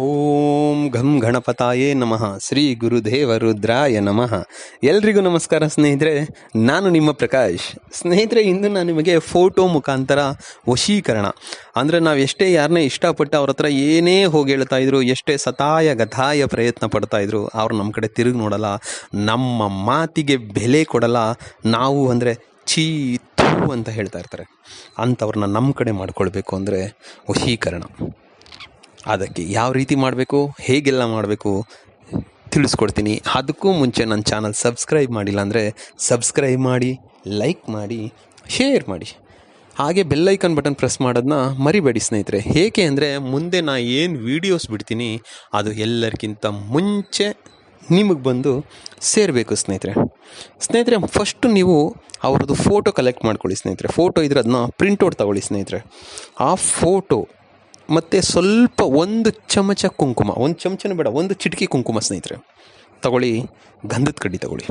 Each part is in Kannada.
ಓಂ ಘಂ ಗಣಪತಾಯೇ ನಮಃ. ಶ್ರೀ ಗುರುದೇವ ರುದ್ರಾಯ ನಮಃ. ಎಲ್ರಿಗೂ ನಮಸ್ಕಾರ ಸ್ನೇಹಿತರೆ, ನಾನು ನಿಮ್ಮ ಪ್ರಕಾಶ್. ಸ್ನೇಹಿತರೆ, ಇಂದು ನಾನು ನಿಮಗೆ ಫೋಟೋ ಮುಖಾಂತರ ವಶೀಕರಣ. ಅಂದರೆ ನಾವು ಎಷ್ಟೇ ಯಾರನ್ನೇ ಇಷ್ಟಪಟ್ಟು ಅವ್ರ ಹತ್ರ ಏನೇ ಹೋಗಿ ಹೇಳ್ತಾ ಇದ್ರು, ಎಷ್ಟೇ ಸತಾಯ ಗತಾಯ ಪ್ರಯತ್ನ ಪಡ್ತಾ ಇದ್ರು, ಅವ್ರು ನಮ್ಮ ಕಡೆ ತಿರುಗಿ ನೋಡಲ್ಲ, ನಮ್ಮ ಮಾತಿಗೆ ಬೆಲೆ ಕೊಡಲ್ಲ, ನಾವು ಅಂದರೆ ಚೀ ಥೂ ಅಂತ ಹೇಳ್ತಾ ಇರ್ತಾರೆ. ಅಂಥವ್ರನ್ನ ನಮ್ಮ ಕಡೆ ಮಾಡ್ಕೊಳ್ಬೇಕು ಅಂದರೆ ವಶೀಕರಣ. ಅದಕ್ಕೆ ಯಾವ ರೀತಿ ಮಾಡಬೇಕು, ಹೇಗೆಲ್ಲ ಮಾಡಬೇಕು ತಿಳಿಸ್ಕೊಡ್ತೀನಿ. ಅದಕ್ಕೂ ಮುಂಚೆ ನನ್ನ ಚಾನಲ್ ಸಬ್ಸ್ಕ್ರೈಬ್ ಮಾಡಿಲ್ಲ ಅಂದರೆ ಸಬ್ಸ್ಕ್ರೈಬ್ ಮಾಡಿ, ಲೈಕ್ ಮಾಡಿ, ಶೇರ್ ಮಾಡಿ. ಹಾಗೆ ಬೆಲ್ಲೈಕನ್ ಬಟನ್ ಪ್ರೆಸ್ ಮಾಡೋದನ್ನ ಮರಿಬೇಡಿ ಸ್ನೇಹಿತರೆ. ಏಕೆ ಅಂದರೆ ಮುಂದೆ ನಾ ಏನು ವೀಡಿಯೋಸ್ ಬಿಡ್ತೀನಿ, ಅದು ಎಲ್ಲರಿಗಿಂತ ಮುಂಚೆ ನಿಮಗೆ ಬಂದು ಸೇರಬೇಕು ಸ್ನೇಹಿತರೆ. ಸ್ನೇಹಿತರೆ ಫಸ್ಟು ನೀವು ಅವ್ರದ್ದು ಫೋಟೋ ಕಲೆಕ್ಟ್ ಮಾಡ್ಕೊಳ್ಳಿ ಸ್ನೇಹಿತರೆ. ಫೋಟೋ ಇದ್ರೆ ಅದನ್ನ ಪ್ರಿಂಟೌಟ್ ತಗೊಳ್ಳಿ ಸ್ನೇಹಿತರೆ. ಆ ಫೋಟೋ ಮತ್ತು ಸ್ವಲ್ಪ ಒಂದು ಚಮಚ ಕುಂಕುಮ, ಒಂದು ಚಮಚನೂ ಬೇಡ, ಒಂದು ಚಿಟಕಿ ಕುಂಕುಮ ಸ್ನೇಹಿತರೆ. ತಗೊಳ್ಳಿ, ಗಂಧದ ಕಡ್ಡಿ ತಗೊಳ್ಳಿ.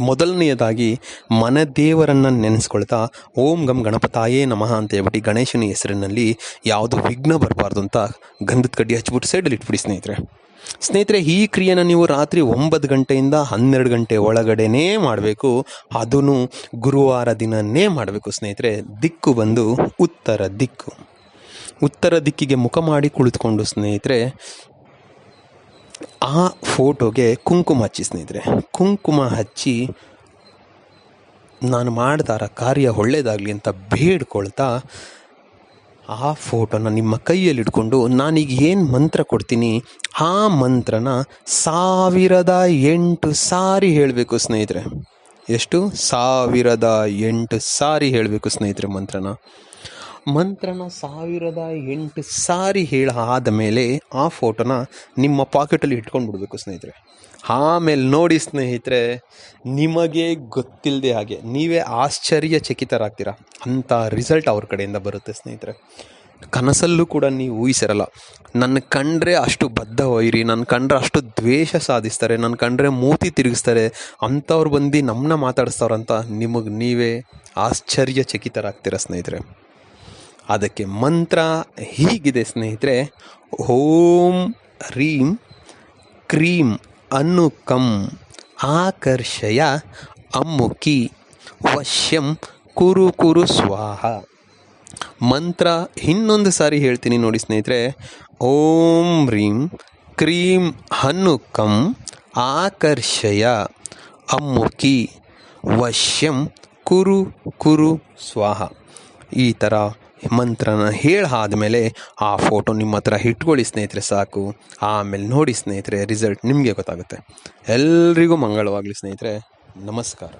ಮೊದಲನೆಯದಾಗಿ ಮನದೇವರನ್ನು ನೆನೆಸ್ಕೊಳ್ತಾ ಓಂ ಗಂ ಗಣಪತಾಯೇ ನಮಃ ಅಂತ ಹೇಳ್ಬಿಟ್ಟು ಗಣೇಶನ ಹೆಸರಿನಲ್ಲಿ ಯಾವುದು ವಿಘ್ನ ಬರಬಾರ್ದು ಅಂತ ಗಂಧದ ಕಡ್ಡಿ ಹಚ್ಬಿಟ್ಟು ಸೈಡಲ್ಲಿ ಇಟ್ಬಿಡಿ ಸ್ನೇಹಿತರೆ. ಸ್ನೇಹಿತರೆ, ಈ ಕ್ರಿಯೆನ ನೀವು ರಾತ್ರಿ ಒಂಬತ್ತು ಗಂಟೆಯಿಂದ ಹನ್ನೆರಡು ಗಂಟೆ ಒಳಗಡೆನೇ ಮಾಡಬೇಕು. ಅದನ್ನು ಗುರುವಾರ ದಿನನೇ ಮಾಡಬೇಕು ಸ್ನೇಹಿತರೆ. ದಿಕ್ಕು ಬಂದು ಉತ್ತರ ದಿಕ್ಕು. ಉತ್ತರ ದಿಕ್ಕಿಗೆ ಮುಖ ಮಾಡಿ ಕುಳಿತುಕೊಂಡು ಸ್ನೇಹಿತರೆ, ಆ ಫೋಟೋಗೆ ಕುಂಕುಮ ಹಚ್ಚಿ ಸ್ನೇಹಿತರೆ. ಕುಂಕುಮ ಹಚ್ಚಿ ನಾನು ಮಾಡ್ತಾರ ಕಾರ್ಯ ಒಳ್ಳೆಯದಾಗಲಿ ಅಂತ ಬೇಡ್ಕೊಳ್ತಾ ಆ ಫೋಟೋನ ನಿಮ್ಮ ಕೈಯಲ್ಲಿ ಇಟ್ಕೊಂಡು ನಾನೀಗ ಏನು ಮಂತ್ರ ಕೊಡ್ತೀನಿ, ಆ ಮಂತ್ರನ ಸಾವಿರದ ಎಂಟು ಸಾರಿ ಹೇಳಬೇಕು ಸ್ನೇಹಿತರೆ. ಎಷ್ಟು? ಸಾವಿರದ ಎಂಟು ಸಾರಿ ಹೇಳಬೇಕು ಸ್ನೇಹಿತರೆ ಮಂತ್ರನ. ಮಂತ್ರನ ಸಾವಿರದ ಎಂಟು ಸಾರಿ ಹೇಳ ಆದಮೇಲೆ ಆ ಫೋಟೋನ ನಿಮ್ಮ ಪಾಕೆಟಲ್ಲಿ ಇಟ್ಕೊಂಡು ಬಿಡಬೇಕು ಸ್ನೇಹಿತರೆ. ಆಮೇಲೆ ನೋಡಿ ಸ್ನೇಹಿತರೆ, ನಿಮಗೆ ಗೊತ್ತಿಲ್ಲದೆ ಹಾಗೆ, ನೀವೇ ಆಶ್ಚರ್ಯಚಕಿತರಾಗ್ತೀರ? ಅಂಥ ರಿಸಲ್ಟ್ ಅವ್ರ ಕಡೆಯಿಂದ ಬರುತ್ತೆ ಸ್ನೇಹಿತರೆ. ಕನಸಲ್ಲೂ ಕೂಡ ನೀವು ಊಹಿಸಿರಲ್ಲ. ನನ್ನ ಕಂಡ್ರೆ ಅಷ್ಟು ಬದ್ಧ ನನ್ನ ಕಂಡ್ರೆ ಅಷ್ಟು ದ್ವೇಷ ಸಾಧಿಸ್ತಾರೆ, ನನ್ನ ಕಂಡ್ರೆ ಮೂತಿ ತಿರುಗಿಸ್ತಾರೆ, ಅಂಥವ್ರು ಬಂದು ನಮ್ಮನ್ನ ಮಾತಾಡಿಸ್ತವ್ರಂತ ನಿಮಗೆ ನೀವೇ ಆಶ್ಚರ್ಯಚಕಿತರಾಗ್ತೀರ ಸ್ನೇಹಿತರೆ. ಅದಕ್ಕೆ ಮಂತ್ರ ಹೀಗಿದೆ, ಸ್ನೇಹಿತರೆ. ಓಂ ರೀಂ ಕ್ರೀಂ ಅನ್ನು ಆಕರ್ಷಯ ಅಮ್ಮುಕಿ ವಶ್ಯಂ ಕುರು ಕುರು ಸ್ವಾಹ. ಮಂತ್ರ ಇನ್ನೊಂದು ಸಾರಿ ಹೇಳ್ತೀನಿ ನೋಡಿ, ಸ್ನೇಹಿತರೆ. ಓಂ ರೀಂ ಕ್ರೀಂ ಹನ್ನು ಆಕರ್ಷಯ ಅಮ್ಮುಕಿ ವಶ್ಯಂ ಕುರು ಕುರು ಸ್ವಾಹ. ಈ ಥರ ಮಂತ್ರನ ಆದಮೇಲೆ ಆ ಫೋಟೋ ನಿಮ್ಮ ಹತ್ರ ಇಟ್ಕೊಳ್ಳಿ ಸ್ನೇಹಿತರೆ ಸಾಕು. ಆಮೇಲೆ ನೋಡಿ ಸ್ನೇಹಿತರೆ ರಿಸಲ್ಟ್ ನಿಮಗೆ ಗೊತ್ತಾಗುತ್ತೆ. ಎಲ್ರಿಗೂ ಮಂಗಳವಾಗಲಿ ಸ್ನೇಹಿತರೆ. ನಮಸ್ಕಾರ.